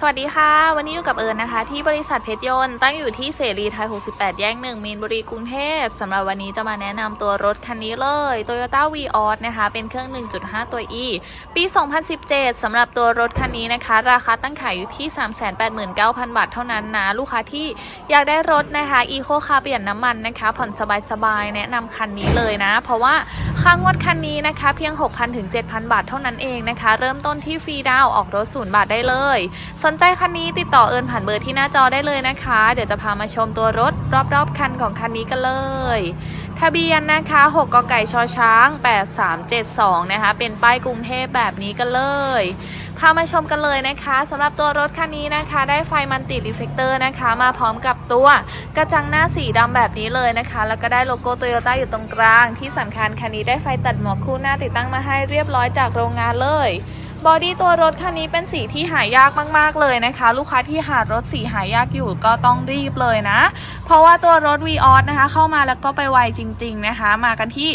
สวัสดีค่ะ วันนี้อยู่กับเอิญนะคะ ที่บริษัทเพชรยนต์ตั้งอยู่ที่เสรีไทย 68 แยกหนึ่งมีนบุรีกรุงเทพสำหรับวันนี้จะมาแนะนำตัวรถคันนี้เลย Toyota v ีออนะคะ เป็นเครื่อง 1.5 ตัว E ปี 2017 สำหรับตัวรถคันนี้นะคะ ราคาตั้งขายอยู่ที่ 389,000 บาทเท่านั้นนะ ลูกค้าที่อยากได้รถนะคะ Eco Car ประหยัดน้ำมันนะคะ ผ่อนสบายๆ แนะนำคันนี้เลยนะ เพราะว่าค่างวดคันนี้นะคะ เพียง 6,000ถึง7,000 บาทเท่านั้นเองนะคะ เริ่มต้นที่ฟรีดาวออกรถศูนย์บาทได้เลย สนใจคันนี้ติดต่อเอิญผ่านเบอร์ที่หน้าจอได้เลยนะคะ เดี๋ยวจะพามาชมตัวรถรอบๆคันของคันนี้กันเลย ทะเบียนนะคะ 6กไก่ชอช้าง 8372 นะคะ เป็นป้ายกรุงเทพแบบนี้กันเลย พามาชมกันเลยนะคะสำหรับตัวรถคันนี้นะคะ ได้ไฟมันติรีเฟกเตอร์นะคะ มาพร้อมกับตัวกระจังหน้าสีดำแบบนี้เลยนะคะ แล้วก็ได้โลโก้โตโยต้าอยู่ตรงกลาง ที่สำคัญคันนี้ได้ไฟตัดหมอกคู่หน้าติดตั้งมาให้เรียบร้อยจากโรงงานเลยบอดี้ตัวรถคันนี้เป็นสีที่หายากมาก ๆ เลยนะคะ ลูกค้าที่หารถสีหายากอยู่ก็ต้องรีบเลยนะ เพราะว่าตัวรถ v ีออสนะคะ เข้ามาแล้วก็ไปไวจริง ๆ นะคะ มากันที่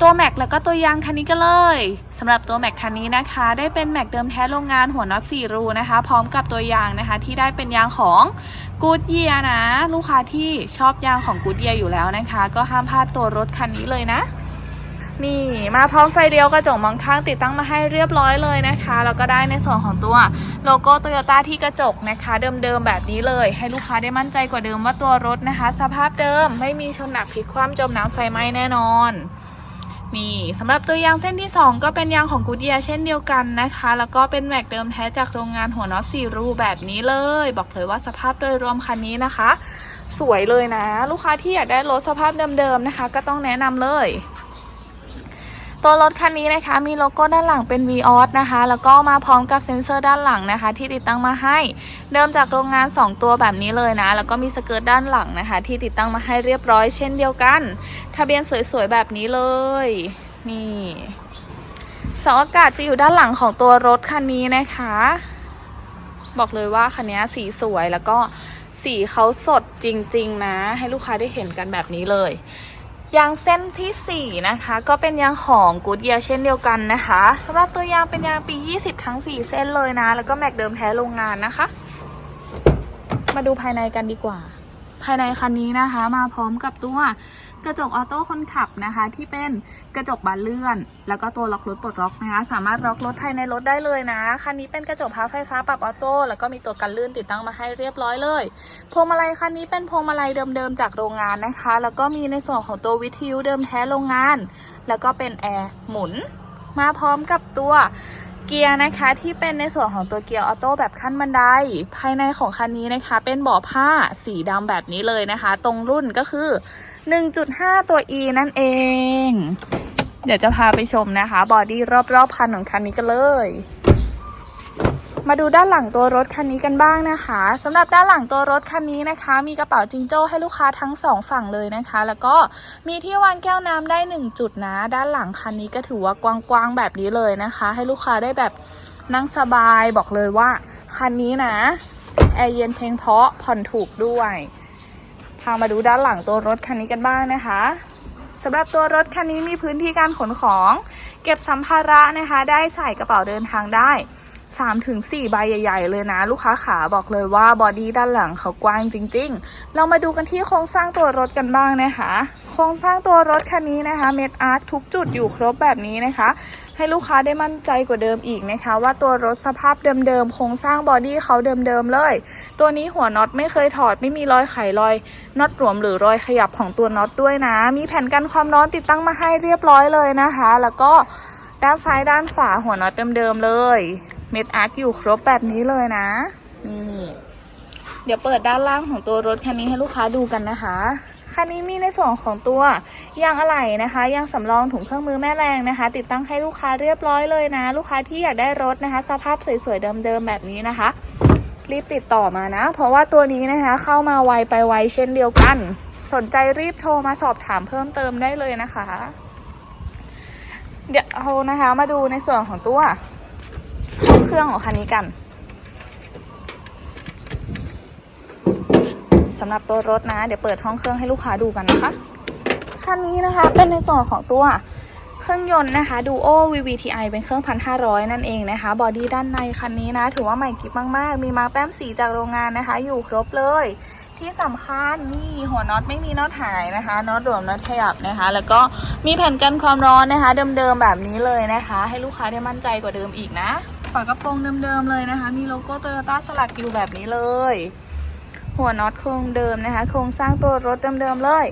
ตัวแม็กแล้วก็ตัวยางคันนี้กันเลยสำหรับตัวแม็กคันนี้นะคะ ได้เป็นแม็กเดิมแท้โรงงานหัวน็อต4รูนะคะ พร้อมกับตัวยางนะคะ ที่ได้เป็นยางของกูดเยียนะ ลูกค้าที่ชอบยางของกูดเยียอยู่แล้วนะคะ ก็ห้ามพลาดตัวรถคันนี้เลยนะ นี่มาพร้อมไฟเดียวกระจกมองข้างติดตั้งมาให้เรียบร้อยเลยนะคะแล้วก็ได้ในส่วนของตัวโลโก้โตโยต้าที่กระจกนะคะ เดิมๆแบบนี้เลย ให้ลูกค้าได้มั่นใจกว่าเดิมว่าตัวรถนะคะ สภาพเดิมไม่มีชนหนักพลิกคว่ำจมน้ำไฟไหม้แน่นอน นี่สำหรับตัวยางเส้นที่ 2 ก็เป็นยางของกูดเยียเช่นเดียวกันนะคะ แล้วก็เป็นแม็กเดิมแท้จากโรงงานหัวน็อตสี่รูแบบนี้เลย บอกเลยว่าสภาพโดยรวมคันนี้นะคะ สวยเลยนะ ลูกค้าที่อยากได้รถสภาพเดิมๆนะคะ ก็ต้องแนะนำเลย ตัวรถคันนี้นะคะมีโลโก้ด้านหลังเป็น v ีออสนะคะ แล้วก็มาพร้อมกับเซ็นเซอร์ด้านหลังนะคะ ที่ติดตั้งมาให้ เดิมจากโรงงาน 2 ตัวแบบนี้เลยนะ แล้วก็มีสเกิร์ตด้านหลังนะคะ ที่ติดตั้งมาให้เรียบร้อยเช่นเดียวกัน ทะเบียนสวยๆแบบนี้เลย นี่เสาอากาศจะอยู่ด้านหลังของตัวรถคันนี้นะคะ บอกเลยว่าคันนี้สีสวยแล้วก็สีเขาสดจริง ๆ นะ ให้ลูกค้าได้เห็นกันแบบนี้เลย ยางเส้นทีสี่ 4 นะคะ ก็เป็นยางของกูดเยียเช่นเดียวกันนะคะสำหรับตัวยางเป็นยางปี 20 ทั้ง 4 เส้นเลยนะ แล้วก็แม็กเดิมแท้โรงงานนะคะ มาดูภายในกันดีกว่า ภายในคันนี้นะคะ มาพร้อมกับตัว กระจกออโต้คนขับนะคะ ที่เป็นกระจกบานเลื่อน แล้วก็ตัวล็อกรถปลดล็อกนะคะ สามารถล็อกรถภายในรถได้เลยนะ คันนี้เป็นกระจกพับไฟฟ้าปรับออโต้ แล้วก็มีตัวกันลื่นติดตั้งมาให้เรียบร้อยเลย พวงมาลัยคันนี้เป็นพวงมาลัยเดิมๆจากโรงงานนะคะ แล้วก็มีในส่วนของตัววิทยุเดิมแท้โรงงาน แล้วก็เป็นแอร์หมุน มาพร้อมกับตัวเกียร์นะคะที่เป็นในส่วนของตัวเกียร์ออโต้แบบขั้นบันได ภายในของคันนี้นะคะ เป็นเบาะผ้าสีดำแบบนี้เลยนะคะ ตรงรุ่นก็คือ 1.5 ตัว E นั่นเอง เดี๋ยวจะพาไปชมนะคะ บอดี้รอบๆคันของคันนี้กันเลย มาดูด้านหลังตัวรถคันนี้กันบ้างนะคะสำหรับด้านหลังตัวรถคันนี้นะคะ มีกระเป๋าจิงโจ้ให้ลูกค้าทั้งสองฝั่งเลยนะคะ แล้วก็มีที่วางแก้วน้ำได้ 1 จุดนะ ด้านหลังคันนี้ก็ถือว่ากว้างๆแบบนี้เลยนะคะ ให้ลูกค้าได้แบบนั่งสบายบอกเลยว่า คันนี้นะแอร์เย็นเพลงเพราะผ่อนถูกด้วย พามาดูด้านหลังตัวรถคันนี้กันบ้างนะคะสำหรับตัวรถคันนี้มีพื้นที่การขนของ เก็บสัมภาระนะคะ ได้ใส่กระเป๋าเดินทางได้3-4ถึง4ใบใหญ่ๆ เลยนะ ลูกค้าขาบอกเลยว่าบอดี้ด้านหลังเขากว้างจริง ๆ เรามาดูกันที่โครงสร้างตัวรถกันบ้างนะคะ โครงสร้างตัวรถคันนี้นะคะ เม็ดอาร์ตทุกจุดอยู่ครบแบบนี้นะคะ ให้ลูกค้าได้มั่นใจกว่าเดิมอีกนะคะ ว่าตัวรถสภาพเดิมๆโครงสร้างบอดี้เขาเดิมๆเลย ตัวนี้หัวน็อตไม่เคยถอดไม่มีรอยไขรอยน็อตหลวมหรือรอยขยับของตัวน็อตด้วยนะ มีแผ่นกันความร้อนติดตั้งมาให้เรียบร้อยเลยนะคะ แล้วก็ด้านซ้ายด้านขวาหัวน็อตเดิมๆเลย เม็ดอาร์ตอยู่ครบแบบนี้เลยนะนี่เดี๋ยวเปิดด้านล่างของตัวรถคันนี้ให้ลูกค้าดูกันนะคะ คันนี้มีในส่วนของตัวยางอะไหล่นะคะ ยางสำรองถุงเครื่องมือแม่แรงนะคะ ติดตั้งให้ลูกค้าเรียบร้อยเลยนะ ลูกค้าที่อยากได้รถนะคะ สภาพสวยๆเดิมๆแบบนี้นะคะ รีบติดต่อมานะ เพราะว่าตัวนี้นะคะเข้ามาไวไปไวเช่นเดียวกัน สนใจรีบโทรมาสอบถามเพิ่มเติมได้เลยนะคะ เดี๋ยวเอานะคะมาดูในส่วนของตัวเครื่องของคันนี้กันำหรับตัวรถนะ เดี๋ยวเปิดห้องเครื่องให้ลูกค้าดูกันนะคะคันนี้นะคะเป็นในส่วนของตัวเครื่องยนต์นะคะ Duo VVTi เป็นเครื่อง 1,500 นั่นเองนะคะ บอดี้ด้านในคันนี้นะ ถือว่าใหม่กริบมาก ๆ มีมาร์กแต้มสีจากโรงงานนะคะ อยู่ครบเลย ที่สำคัญนี่หัวน็อตไม่มีน็อตหายนะคะน็อตหลวมน็อตขยับนะคะ แล้วก็มีแผ่นกันความร้อนนะคะ เดิม ๆ แบบนี้เลยนะคะ ให้ลูกค้าได้มั่นใจกว่าเดิมอีกนะฝากระโปรงเดิม ๆ เลยนะคะ มีโลโก้โตโยต้าสลักอยู่แบบนี้เลย หัวน็อตโครงเดิมนะคะ โครงสร้างตัวรถเดิมๆเลย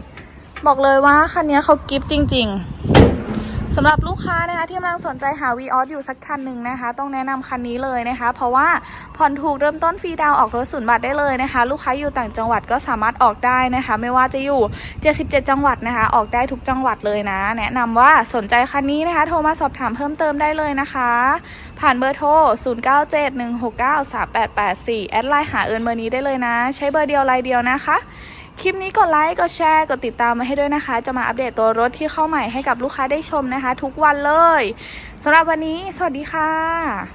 บอกเลยว่าคันนี้เขากิฟต์จริง ๆ สำหรับลูกค้านะคะที่กำลังสนใจหา v ีออสอยู่สักคันหนึ่งนะคะ ต้องแนะนำคันนี้เลยนะคะ เพราะว่าผ่อนถูกเริ่มต้นฟรีดาวออกรถศูนย์บาทได้เลยนะคะ ลูกค้าอยู่ต่างจังหวัดก็สามารถออกได้นะคะ ไม่ว่าจะอยู่ 77 จังหวัดนะคะ ออกได้ทุกจังหวัดเลยนะ แนะนำว่าสนใจคันนี้นะคะ โทรมาสอบถามเพิ่มเติมได้เลยนะคะ ผ่านเบอร์โทร 0971693884 แอดไลน์หาเอิญเบอร์นี้ได้เลยนะ ใช้เบอร์เดียวไลน์เดียวนะคะ คลิปนี้กดไลค์กดแชร์กดติดตามมาให้ด้วยนะคะ จะมาอัปเดตตัวรถที่เข้าใหม่ให้กับลูกค้าได้ชมนะคะ ทุกวันเลยสำหรับวันนี้ สวัสดีค่ะ